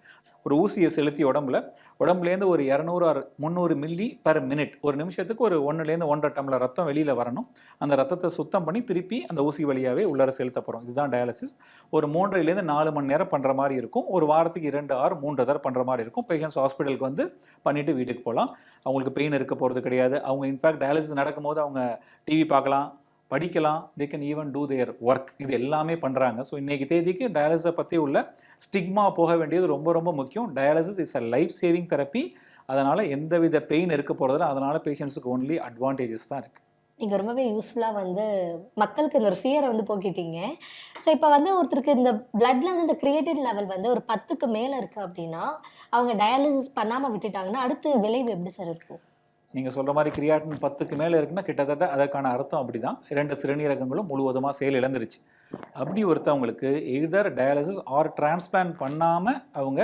ஒரு ஊசியை செலுத்தி உடம்புல. உடம்புலேருந்து ஒரு இரநூறு ஆர் முந்நூறு மில்லி பெர் மினிட் ஒரு நிமிஷத்துக்கு ஒரு ஒன்றுலேருந்து ஒன்றரை டம்ளர் ரத்தம் வெளியில் வரணும். அந்த ரத்தத்தை சுத்தம் பண்ணி திருப்பி அந்த ஊசி வழியாகவே உள்ளார செலுத்த போகிறோம் இதுதான் டயாலிசிஸ் ஒரு மூன்றைலேருந்து நாலு மணி நேரம் பண்ணுற மாதிரி இருக்கும். ஒரு வாரத்துக்கு இரண்டு ஆறு மூன்று தடவை பண்ணுற மாதிரி இருக்கும். பேஷண்ட்ஸ் ஹாஸ்பிட்டலுக்கு வந்து பண்ணிவிட்டு வீட்டுக்கு போகலாம். அவங்களுக்கு பெயின் இருக்க போகிறது கிடையாது. அவங்க இன்ஃபேக்ட் டயாலிசிஸ் நடக்கும்போது அவங்க டிவி பார்க்கலாம். படிக்கலாம் they can even do their work இது எல்லாமே பண்ணுறாங்க ஸோ இன்றைக்கி தேதிக்கு டயாலிசிஸை பற்றி உள்ள ஸ்டிக்மா போக வேண்டியது ரொம்ப ரொம்ப முக்கியம். Dialysis is a life saving therapy அதனால் எந்தவித பெயின் இருக்க போகிறதில்ல அதனால் பேஷண்ட்ஸுக்கு ஒன்லி அட்வான்டேஜஸ் தான் இருக்குது நீங்கள் ரொம்பவே யூஸ்ஃபுல்லாக வந்து மக்களுக்கு இந்த ஒரு ஃபியரை வந்து போக்கிட்டீங்க. ஸோ இப்போ வந்து ஒருத்தருக்கு இந்த பிளட்ல வந்து இந்த கிரியேட்டிவ் லெவல் வந்து ஒரு பத்துக்கு மேலே இருக்குது அப்படின்னா அவங்க டயாலிசிஸ் பண்ணாமல் விட்டுட்டாங்கன்னா அடுத்து விளைவு எப்படி சார் இருக்கும்? நீங்கள் சொல்கிற மாதிரி கிரியாட்டின் பத்துக்கு மேலே இருக்குன்னா கிட்டத்தட்ட அதற்கான அர்த்தம் அப்படி தான் இரண்டு சிறுநீரகங்களும் முழுவதுமாக செயல் இழந்துருச்சு. அப்படி ஒருத்தவங்களுக்கு எய்தர் டயாலிசிஸ் ஆர் டிரான்ஸ்பிளான்ட் பண்ணாமல் அவங்க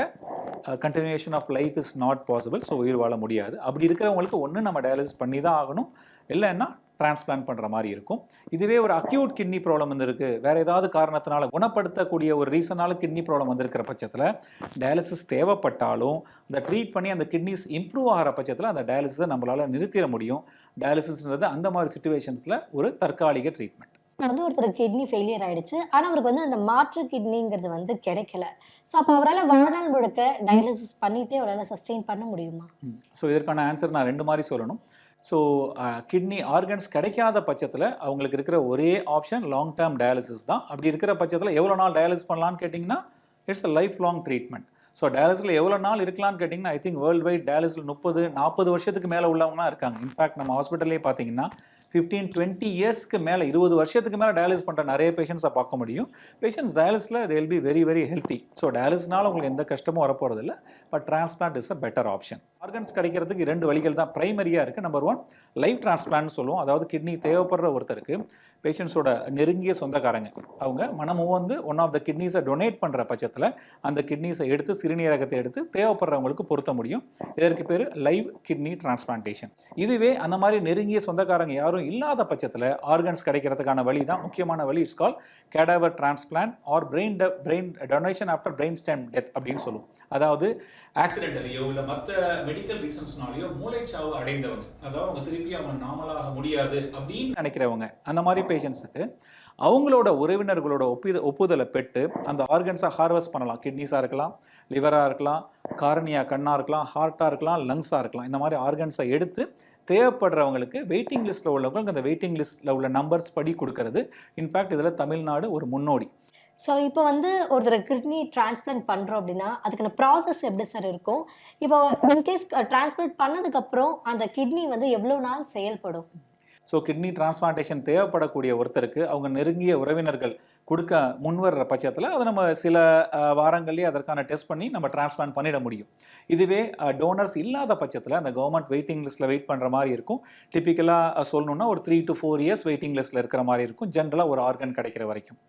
continuation of life is not possible so உயிர் வாழ முடியாது. அப்படி இருக்கிறவங்களுக்கு ஒன்று நம்ம டயாலிசிஸ் பண்ணி தான் ஆகணும். இல்லைன்னா டிரான்ஸ்பிளான்ட் பண்ணுற மாதிரி இருக்கும். இதுவே ஒரு அக்யூட் கிட்னி ப்ராப்ளம் வந்திருக்கு. வேற ஏதாவது காரணத்தினால குணப்படுத்தக்கூடிய ஒரு ரீசனால கிட்னி ப்ராப்ளம் வந்திருக்கிற பட்சத்தில் டயாலிசிஸ் தேவைப்பட்டாலும் அந்த ட்ரீட் பண்ணி அந்த கிட்னிஸ் இம்ப்ரூவ் ஆகிற பட்சத்தில் அந்த டயாலிசிஸை நம்மளால் நிறுத்திட முடியும். டயாலிசிஸ்ன்றது அந்த மாதிரி சுச்சுவேஷன்ஸில் ஒரு தற்காலிக ட்ரீட்மெண்ட் வந்து ஒருத்தருக்கு கிட்னி ஃபெயிலியர் ஆயிடுச்சு. ஆனால் அவருக்கு வந்து அந்த மாற்று கிட்னிங்கிறது வந்து கிடைக்கல. ஸோ அப்போ அவரால் வாழ்நாள் முழுக்க டயாலிசிஸ் பண்ணிட்டே அவரால் சஸ்டெயின் பண்ண முடியுமா? ஸோ இதற்கான ஆன்சர் நான் ரெண்டு மாதிரி சொல்லணும். ஸோ கிட்னி ஆர்கன்ஸ் கிடைக்காத பட்சத்தில் அவங்களுக்கு இருக்கிற ஒரே ஆப்ஷன் லாங் டேர்ம் டயாலிசிஸ் தான். அப்படி இருக்கிற பட்சத்தில் எவ்வளோ நாள் டயாலிசிஸ் பண்ணலான்னு கேட்டிங்கன்னா it's a life long treatment so டயாலிஸில் எவ்வளோ நாள் இருக்கலாம்னு கேட்டிங்கன்னா ஐ திங்க் வேர்ல்டு வைட் டயாலிஸில் முப்பது நாற்பது வருஷத்துக்கு மேலே உள்ளவங்களாம் இருக்காங்க. இன்ஃபேக்ட் நம்ம ஹாஸ்பிட்டல்லே பார்த்தீங்கன்னா ஃபிஃப்டீன் டுவெண்ட்டி இயர்ஸ்க்கு மேலே இருபது வருஷத்துக்கு மேலே டயாலிஸ் பண்ணுற நிறைய பேஷண்ட்ஸை பார்க்க முடியும். Patients டயாலிஸில் they will be very very healthy so டயாலிஸ்னால உங்களுக்கு எந்த கஷ்டமும் வரப்போகிறதில்ல but transplant is a better option organs கிடைக்கிறதுக்கு இரண்டு வழிகள் தான். ப்ரைமரியாக இருக்குது நம்பர் ஒன் லைஃப் டிரான்ஸ்பிளான்ட் சொல்லுவோம். அதாவது கிட்னி தேவைப்படுற ஒருத்தருக்கு பேஷண்ட்ஸோட நெருங்கிய சொந்தக்காரங்க. அவங்க மனமும் வந்து ஒன் ஆஃப் த கிட்னிஸை டொனேட் பண்ணுற பட்சத்தில் அந்த கிட்னிஸை எடுத்து சிறுநீரகத்தை எடுத்து தேவைப்படுறவங்களுக்கு பொருத்த முடியும். இதற்கு பேர் லைவ் கிட்னி டிரான்ஸ்பிளான்டேஷன் இதுவே அந்த மாதிரி நெருங்கிய சொந்தக்காரங்க யாரும் இல்லாத பட்சத்தில் ஆர்கன்ஸ் கிடைக்கிறதுக்கான வழி தான் முக்கியமான வழி it's call cadaver transplant or brain brain donation after brain stem death அப்படின்னு சொல்லுவோம். அதாவது ஆக்சிடென்டலையோ இல்லை மற்ற மெடிக்கல் ரீசன்ஸ்னாலேயோ மூளைச்சாவு அடைந்தவங்க அதாவது அவங்க திருப்பி அவங்க நார்மலாக முடியாது அப்படின்னு நினைக்கிறவங்க அந்த மாதிரி பேஷண்ட்ஸுக்கு அவங்களோட உறவினர்களோட ஒப்பி ஒப்புதலை பெற்று அந்த ஆர்கன்ஸை ஹார்வெஸ்ட் பண்ணலாம். கிட்னிஸாக இருக்கலாம் லிவராக இருக்கலாம் கார்னியா கண்ணாக இருக்கலாம் ஹார்ட்டாக இருக்கலாம் லங்ஸாக இருக்கலாம். இந்த மாதிரி ஆர்கன்ஸை எடுத்து தேவைப்படுறவங்களுக்கு வெயிட்டிங் லிஸ்ட்டில் உள்ளவங்களுக்கு அந்த வெயிட்டிங் லிஸ்ட்டில் உள்ள நம்பர்ஸ் படி கொடுக்கறது. இன்ஃபேக்ட் இதில் தமிழ்நாடு ஒரு முன்னோடி. ஸோ இப்போ வந்து ஒருத்தர் கிட்னி டிரான்ஸ்பிளான்ட் பண்ணுறோம் அப்படின்னா அதுக்கான ப்ராசஸ் எப்படி சார் இருக்கும்? இப்போ இன்கேஸ் டிரான்ஸ்பிளான்ட் பண்ணதுக்கப்புறம் அந்த கிட்னி வந்து எவ்வளோ நாள் செயல்படும்? ஸோ கிட்னி டிரான்ஸ்பிளான்டேஷன் தேவைப்படக்கூடிய ஒருத்தருக்கு அவங்க நெருங்கிய உறவினர்கள் கொடுக்க முன்வர்ற பட்சத்தில் அதை நம்ம சில வாரங்கள்லேயே அதற்கான டெஸ்ட் பண்ணி நம்ம டிரான்ஸ்பிளான் பண்ணிட முடியும். இதுவே டோனர்ஸ் இல்லாத பட்சத்தில் அந்த கவர்மெண்ட் வெயிட்டிங் லிஸ்ட்டில் வெயிட் பண்ணுற மாதிரி இருக்கும். டிப்பிக்கலாக சொல்லணும்னா ஒரு three to four years waiting லிஸ்ட்டில் இருக்கிற மாதிரி இருக்கும். ஜென்ரலாக ஒரு ஆர்கன் கிடைக்கிற வரைக்கும்.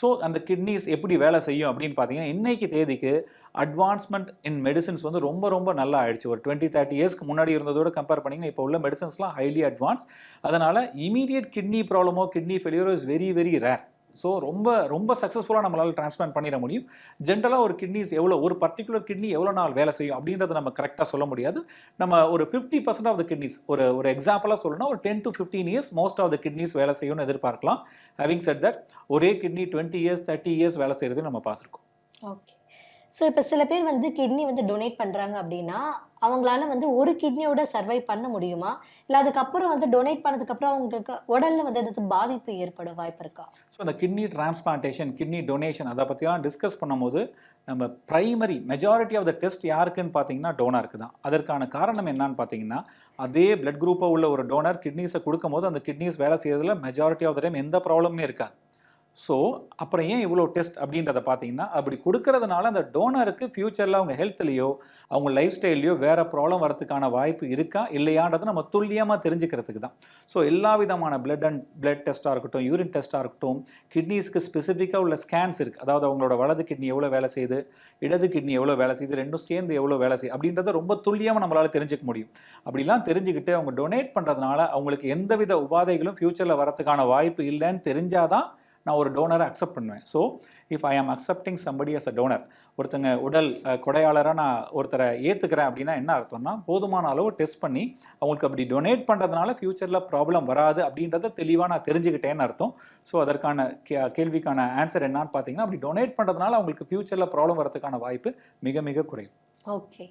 ஸோ அந்த கிட்னிஸ் எப்படி வேலை செய்யும் அப்படின்னு பார்த்தீங்கன்னா இன்னைக்கு தேதிக்கு அட்வான்ஸ்மெண்ட் இன் மெடிசின்ஸ் வந்து ரொம்ப ரொம்ப நல்லா ஆயிடுச்சு. ஒரு டுவெண்ட்டி தேர்ட்டி இயர்ஸ்க்கு முன்னாடி இருந்ததோட கம்பேர் பண்ணிங்கன்னா இப்போ உள்ள மெடிசன்ஸ்லாம் ஹைலி அட்வான்ஸ் அதனால் இமீடியட் கிட்னி ப்ராப்ளமோ kidney ஃபெயிலியரோ is very very rare so ரொம்ப ரொம்ப சக்ஸஸ்ஃபுல்லாக நம்மளால் டிரான்ஸ்பிளான் பண்ணிட முடியும். ஜென்ரலாக ஒரு கிட்னிஸ் எவ்வளோ ஒரு பர்டிகுலர் கிட்னி எவ்வளோ நாள் வேலை செய்யும் அப்படின்றத நம்ம கரெக்டாக சொல்ல முடியாது. நம்ம ஒரு fifty percent of the kidneys ஒரு ஒரு எக்ஸாம்பிளாக சொல்லணும்னா ஒரு ten to fifteen years most of the kidneys வேலை செய்யும்னு எதிர்பார்க்கலாம். ஹேவிங் செட் தட் ஒரே kidney twenty years thirty years வேலை செய்கிறது நம்ம பார்த்துருக்கோம். ஓகே ஸோ இப்போ சில பேர் வந்து கிட்னி வந்து டொனேட் பண்ணுறாங்க அப்படின்னா அவங்களால வந்து ஒரு கிட்னியோட சர்வை பண்ண முடியுமா? இல்லை அதுக்கப்புறம் வந்து டொனேட் பண்ணதுக்கப்புறம் அவங்களுக்கு உடலில் வந்து எதாவது பாதிப்பு ஏற்பட வாய்ப்பு இருக்கா? ஸோ அந்த கிட்னி டிரான்ஸ்பிளான்டேஷன் கிட்னி டொனேஷன் அதை பற்றிலாம் டிஸ்கஸ் பண்ணும்போது நம்ம primary majority of the test யாருக்குன்னு பார்த்தீங்கன்னா டோனருக்கு தான். அதற்கான காரணம் என்னன்னு பார்த்தீங்கன்னா அதே பிளட் குரூப்பாக உள்ள ஒரு டோனர் கிட்னிஸை கொடுக்கும்போது அந்த கிட்னிஸ் வேலை செய்யறதுல மெஜாரிட்டி ஆஃப் த டைம் எந்த ப்ராப்ளமே இருக்காது. ஸோ அப்புறம் ஏன் இவ்வளோ டெஸ்ட் அப்படின்றத பார்த்தீங்கன்னா அப்படி கொடுக்கறதுனால அந்த டோனருக்கு ஃப்யூச்சரில் அவங்க ஹெல்த்லேயோ அவங்க லைஃப் ஸ்டைல்லையோ வேறு ப்ராப்ளம் வரதுக்கான வாய்ப்பு இருக்கா இல்லையான்றதை நம்ம துல்லியமாக தெரிஞ்சுக்கிறதுக்கு தான். ஸோ எல்லா விதமான பிளட் அண்ட் பிளட் டெஸ்ட்டாக இருக்கட்டும் யூரின் டெஸ்ட்டாக இருக்கட்டும் கிட்னிஸ்க்கு ஸ்பெசிஃபிக்காக உள்ள ஸ்கேன்ஸ் இருக்குது அதாவது அவங்களோட வலது கிட்னி எவ்வளோ வேலை செய்யுது இடது கிட்னி எவ்வளோ வேலை செய்யுது ரெண்டும் சேர்ந்து எவ்வளோ வேலை செய்யுது அப்படின்றத ரொம்ப துல்லியமாக நம்மளால் தெரிஞ்சுக்க முடியும். அப்படிலாம் தெரிஞ்சுக்கிட்டு அவங்க டொனேட் பண்ணுறதுனால அவங்களுக்கு எந்தவித உபாதைகளும் ஃப்யூச்சரில் வரதுக்கான வாய்ப்பு இல்லைன்னு தெரிஞ்சாதான் நான் ஒரு டோனரை அக்செப்ட் பண்ணுவேன். So if I am accepting somebody as a donor ஒருத்தங்க உடல் கொடையாளராக நான் ஒருத்தரை ஏற்றுக்கிறேன் அப்படின்னா என்ன அர்த்தம்னா போதுமான அளவு டெஸ்ட் பண்ணி அவங்களுக்கு அப்படி டொனேட் பண்ணுறதுனால ஃப்யூச்சரில் ப்ராப்ளம் வராது அப்படின்றத தெளிவாக நான் தெரிஞ்சுக்கிட்டேன்னு அர்த்தம். ஸோ அதற்கான கே கேள்விக்கான ஆன்சர் என்னான்னு பார்த்தீங்கன்னா அப்படி டொனேட் பண்ணுறதுனால அவங்களுக்கு ஃப்யூச்சரில் ப்ராப்ளம் வரதுக்கான வாய்ப்பு மிக மிக குறைவு. ஓகே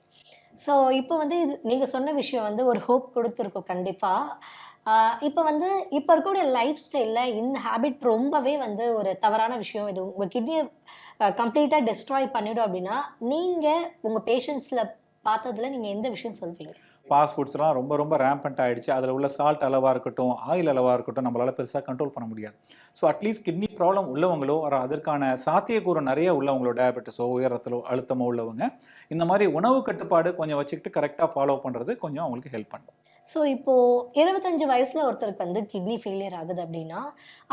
ஸோ இப்போ வந்து இது நீங்கள் சொன்ன விஷயம் வந்து ஒரு ஹோப் கொடுத்துருக்கோம் கண்டிப்பாக இப்போ வந்து இப்போ இருக்கக்கூடிய லைஃப் ஸ்டைலில் இந்த ஹேபிட் ரொம்பவே வந்து ஒரு தவறான விஷயம். இது உங்கள் கிட்னியை கம்ப்ளீட்டாக டெஸ்ட்ராய் பண்ணிடும் அப்படின்னா நீங்கள் உங்கள் பேஷண்ட்ஸில் பார்த்ததில் நீங்கள் எந்த விஷயம் சொல்வீங்க? ஃபாஸ்ட் ஃபுட்ஸ்லாம் ரொம்ப ரொம்ப ரேம்பண்ட் ஆகிடுச்சு அதில் உள்ள சால்ட் அளவாக இருக்கட்டும் ஆயில் அளவாக இருக்கட்டும் நம்மளால் பெருசாக கண்ட்ரோல் பண்ண முடியாது. So at least kidney problem உள்ளவங்களோ ஒரு அதற்கான சாத்தியக்கூறு நிறைய உள்ளவங்களோ டயபெட்டிஸோ உயரத்திலோ அழுத்தமோ உள்ளவங்க இந்த மாதிரி உணவு கட்டுப்பாடு கொஞ்சம் வச்சுக்கிட்டு கரெக்டாக ஃபாலோ பண்ணுறது கொஞ்சம் அவங்களுக்கு ஹெல்ப் பண்ணும். ஸோ இப்போது இருபத்தஞ்சு வயசில் ஒருத்தருக்கு வந்து கிட்னி ஃபெயிலியர் ஆகுது அப்படின்னா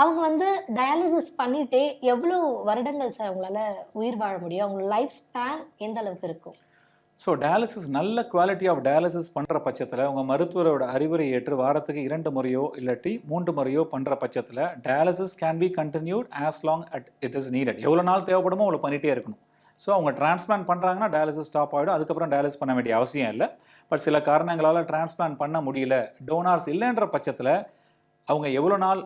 அவங்க வந்து டயாலிசிஸ் பண்ணிகிட்டே எவ்வளோ வருடங்கள் சார் அவங்களால உயிர் வாழ முடியும்? அவங்களோட லைஃப் ஸ்பேன் எந்த அளவுக்கு இருக்கும்? ஸோ டயாலிசிஸ் நல்ல குவாலிட்டி ஆஃப் டயாலிசிஸ் பண்ணுற பட்சத்தில் உங்கள் மருத்துவரோட அறிவுரை ஏற்று வாரத்துக்கு இரண்டு முறையோ இல்லாட்டி மூன்று முறையோ பண்ணுற பட்சத்தில் dialysis can be continued as long at it is needed எவ்வளோ நாள் தேவைப்படுமோ அவ்வளோ பண்ணிகிட்டே இருக்கணும். ஸோ அவங்க டிரான்ஸ்பிளான்ட் பண்ணுறாங்கன்னா டயாலிசிஸ் ஸ்டாப் ஆகிடும் அதுக்கப்புறம் டயாலிசிஸ் பண்ண வேண்டிய அவசியம் இல்லை. பட் சில காரணங்களால் டிரான்ஸ்பிளான்ட் பண்ண முடியல. டோனார்ஸ் இல்லைன்ற பட்சத்தில் அவங்க எவ்வளோ நாள்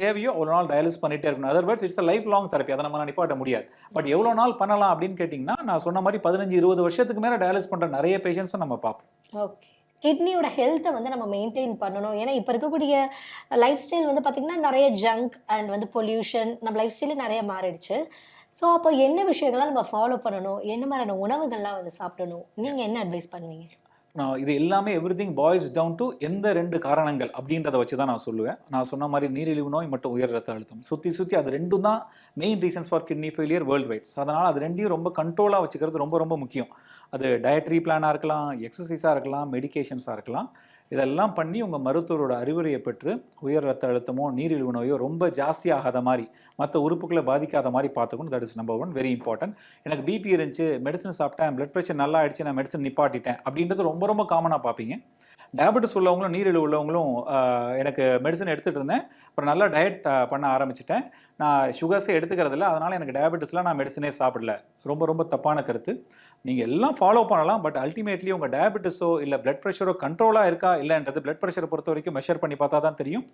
தேவையோ அவ்வளோ நாள் டயாலிஸ் பண்ணிட்டே இருக்கணும். Otherwise it's a life long therapy அதை நம்ம நிப்பாட்ட முடியாது. பட் எவ்வளோ நாள் பண்ணலாம் அப்படின்னு கேட்டிங்கன்னா நான் சொன்ன மாதிரி பதினஞ்சு இருபது வருஷத்துக்கு மேலே டயாலிஸ் பண்ணுற நிறைய பேஷண்ட்ஸை நம்ம பார்ப்போம். ஓகே கிட்னியோட ஹெல்த்தை வந்து நம்ம மெயின்டைன் பண்ணணும். ஏன்னா இப்போ இருக்கக்கூடிய லைஃப் ஸ்டைல் வந்து பார்த்திங்கன்னா நிறைய ஜங்க் அண்ட் வந்து பொல்யூஷன் நம்ம லைஃப் ஸ்டைலே நிறைய மாறிடுச்சு. ஸோ அப்போ என்ன விஷயங்கள்லாம் நம்ம ஃபாலோ பண்ணணும்? என்ன மாதிரியான உணவுகள்லாம் வந்து சாப்பிடணும்? நீங்கள் என்ன அட்வைஸ் பண்ணுவீங்க? நான் இது எல்லாமே everything boils down to எந்த ரெண்டு காரணங்கள் அப்படின்றத வச்சு தான் நான் சொல்லுவேன். நான் சொன்ன மாதிரி நீரிழிவு நோய் மற்றும் உயர் ரத்த அழுத்தம். சுற்றி சுற்றி அது ரெண்டும் தான் main reasons for kidney failure world wide so அதனால் அது ரெண்டையும் ரொம்ப கண்ட்ரோலாக வச்சுக்கிறது ரொம்ப ரொம்ப முக்கியம். அது டயட்ரி பிளானாக இருக்கலாம் எக்ஸசைஸாக இருக்கலாம் மெடிகேஷன்ஸாக இருக்கலாம். இதெல்லாம் பண்ணி உங்கள் மருத்துவரோட அறிவுரையை பெற்று உயர் ரத்த அழுத்தமோ நீரிழிவு நோயோ ரொம்ப ஜாஸ்தி ஆகாத மாதிரி மற்ற உறுப்புகளை பாதிக்காத மாதிரி பார்த்துக்கணும். That is number one very important எனக்கு பிபி இருந்துச்சு மெடிசன் சாப்பிட்டேன் பிளட் ப்ரெஷர் நல்லா ஆயிடுச்சு நான் மெடிசன் நிப்பாட்டிட்டேன். அப்படின்றது ரொம்ப ரொம்ப காமனாக பார்ப்பீங்க. டயபெட்டிஸ் உள்ளவங்களும் நீரிழிவு உள்ளவங்களும் எனக்கு மெடிசன் எடுத்துகிட்டு இருந்தேன். அப்புறம் நல்லா டயட் பண்ண ஆரம்பிச்சிட்டேன். நான் சுகர்ஸே எடுத்துக்கிறதில்ல அதனால் எனக்கு டயபெட்டிஸ்லாம் நான் மெடிசனே சாப்பிடல. ரொம்ப ரொம்ப தப்பான கருத்து. நீங்கள் எல்லாம் ஃபாலோ பண்ணலாம் பட் அல்டிமேட்லி உங்கள் டயபெட்டிஸோ இல்லை பிளட் ப்ரெஷரோ கண்ட்ரோலாக இருக்கா இல்லைன்றது பிளட் ப்ரெஷரை பொறுத்த வரைக்கும் மெஷர் பண்ணி பார்த்தா தான் தெரியும்.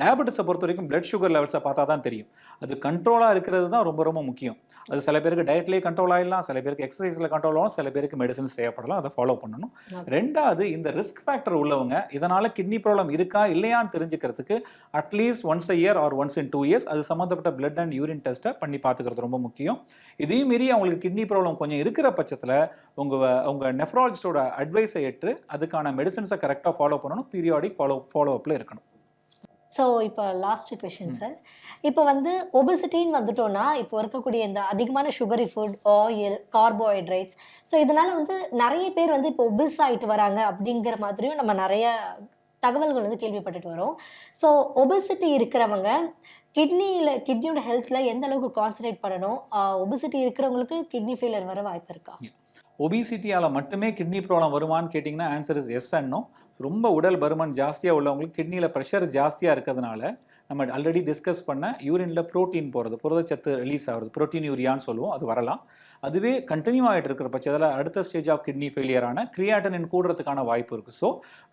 டயபெட்டிஸை பொறுத்த வரைக்கும் பிளட் சுகர் லெவல்ஸை பார்த்தா தான் தெரியும். அது கண்ட்ரோலாக இருக்கிறது தான் ரொம்ப ரொம்ப முக்கியம். அது சில பேருக்கு டயட்லேயே கண்ட்ரோல் ஆகிடலாம் சில பேருக்கு எக்ஸசைஸில் கண்ட்ரோல் ஆகும் சில பேருக்கு மெடிசன்ஸ் தேவைப்படலாம் அதை ஃபாலோ பண்ணணும். ரெண்டாவது இந்த ரிஸ்க் ஃபேக்டர் உள்ளவங்க இதனால கிட்னி ப்ராப்ளம் இருக்கா இல்லையான்னு தெரிஞ்சுக்கிறதுக்கு at least once a year or once in two years அது சம்மந்தப்பட்ட பிளட் அண்ட் யூரின் டெஸ்ட்டை பண்ணி பார்த்துக்கிறது ரொம்ப முக்கியம். இதையும் மீறி அவங்களுக்கு கிட்னி ப்ராப்ளம் கொஞ்சம் இருக்கிற பட்சத்தில் உங்கள் உங்கள் நெஃப்ராலஜிஸ்டோட அட்வைஸை ஏற்று அதுக்கான மெடிசன்ஸை கரெக்டாக ஃபாலோ பண்ணணும் பீரியாடிக் ஃபாலோ ஃபாலோ அப்பில் இருக்கணும். ஸோ இப்போ லாஸ்ட் கொஷின் சார் இப்போ வந்து ஒபிசிட்டின்னு வந்துட்டோம்னா இப்போ இருக்கக்கூடிய இந்த அதிகமான sugary food oil carbohydrates so இதனால் வந்து நிறைய பேர் வந்து இப்போ ஒபிஸ் ஆகிட்டு வராங்க அப்படிங்கிற மாதிரியும் நம்ம நிறைய தகவல்கள் வந்து கேள்விப்பட்டுட்டு வரோம். ஸோ ஒபிசிட்டி இருக்கிறவங்க கிட்னியில் கிட்னியோட ஹெல்த்தில் எந்த அளவுக்கு கான்சன்ட்ரேட் பண்ணணும்? ஒபிசிட்டி இருக்கிறவங்களுக்கு கிட்னி ஃபெயிலியர் வர வாய்ப்பு இருக்கா? ஒபிசிட்டியால் மட்டுமே கிட்னி ப்ராப்ளம் வருமான்னு கேட்டிங்கன்னா ஆன்சர் இஸ் எஸ் அன்னோ ரொம்ப உடல் பருமன் ஜாஸ்தியாக உள்ளவங்களுக்கு கிட்னியில் ப்ரெஷர் ஜாஸ்தியாக இருக்கிறதுனால நம்ம ஆல்ரெடி டிஸ்கஸ் பண்ண யூரினில் ப்ரோட்டீன் போகிறது புரதச்சத்து ரிலீஸ் ஆகிறது ப்ரோட்டீன் யூரியான்னு சொல்லுவோம் அது வரலாம். அதுவே கண்டினியூ ஆகிட்டு இருக்கிற பட்சத்தில் அடுத்த ஸ்டேஜ் ஆஃப் கிட்னி ஃபெயிலியரான கிரியாட்டனின் கூடுறதுக்கான வாய்ப்பு இருக்குது ஸோ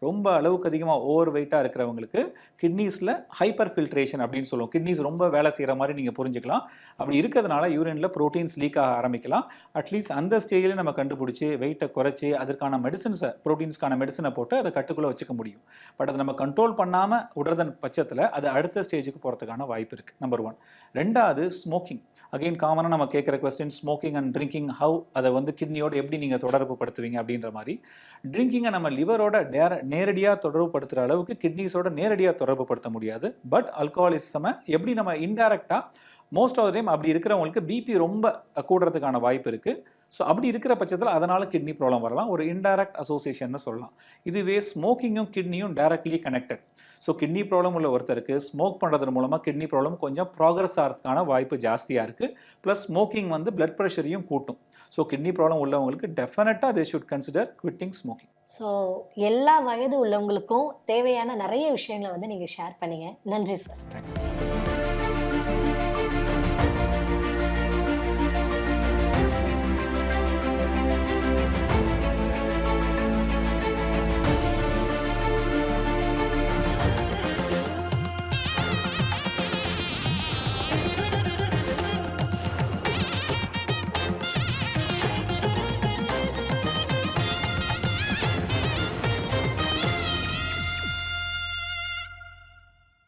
ரொம்ப அளவுக்கு அதிகமாக ஓவர் வெயிட்டாக இருக்கிறவங்களுக்கு கிட்னிஸில் ஹைப்பர் ஃபில்ட்ரேஷன் அப்படின்னு சொல்லுவோம். கிட்னிஸ் ரொம்ப வேலை செய்கிற மாதிரி நீங்கள் புரிஞ்சுக்கலாம். அப்படி இருக்கிறதுனால யூரினில் ப்ரோட்டீன்ஸ் லீக் ஆக ஆரம்பிக்கலாம். அட்லீஸ்ட் அந்த ஸ்டேஜில் நம்ம கண்டுபிடிச்சி வெயிட்டை குறைச்சி அதற்கான மெடிசன்ஸை ப்ரோட்டீன்ஸ்க்கான மெடிசனை போட்டு அதை கட்டுக்குள்ளே வச்சுக்க முடியும். பட் அதை நம்ம கண்ட்ரோல் பண்ணாமல் விடுறதன் பட்சத்தில் அது அடுத்த ஸ்டேஜுக்கு போகிறதுக்கான வாய்ப்பு இருக்குது நம்பர் ஒன் ரெண்டாவது ஸ்மோக்கிங் அகைன் காமனாக நம்ம கேட்குற question smoking and drinking how அதை வந்து கிட்னியோடு எப்படி நீங்கள் தொடர்பு படுத்துவீங்க அப்படின்ற மாதிரி ட்ரிங்கிங்கை நம்ம லிவரோட டேர நேரடியாக தொடர்பு படுத்துகிற அளவுக்கு கிட்னிஸோட நேரடியாக தொடர்பு படுத்த முடியாது. பட் அல்கோஹாலிசமை எப்படி நம்ம இன்டைரக்டாக மோஸ்ட் ஆஃப் டைம் அப்படி இருக்கிறவங்களுக்கு பிபி ரொம்ப கூடுறதுக்கான வாய்ப்பு இருக்குது ஸோ அப்படி இருக்கிற பட்சத்தில் அதனால் கிட்னி ப்ராப்ளம் வரலாம். ஒரு இன்டைரக்ட் அசோசியேஷன் சொல்லலாம். இதுவே ஸ்மோக்கிங்கும் கிட்னியும் directly connected so kidney problem உள்ள ஒருத்தருக்கு ஸ்மோக் பண்ணுறது மூலமாக கிட்னி ப்ராப்ளம் கொஞ்சம் ப்ராக்ரஸ் ஆகிறதுக்கான வாய்ப்பு ஜாஸ்தியாக இருக்குது ப்ளஸ் ஸ்மோக்கிங் வந்து பிளட் ப்ரெஷரையும் கூட்டும். ஸோ கிட்னி ப்ராப்ளம் உள்ளவங்களுக்கு டெஃபினட்டாக they should consider quitting smoking so எல்லா வயது உள்ளவங்களுக்கும் தேவையான நிறைய விஷயங்களை வந்து நீங்கள் ஷேர் பண்ணீங்க. நன்றி சார் தேங்க்ஸ்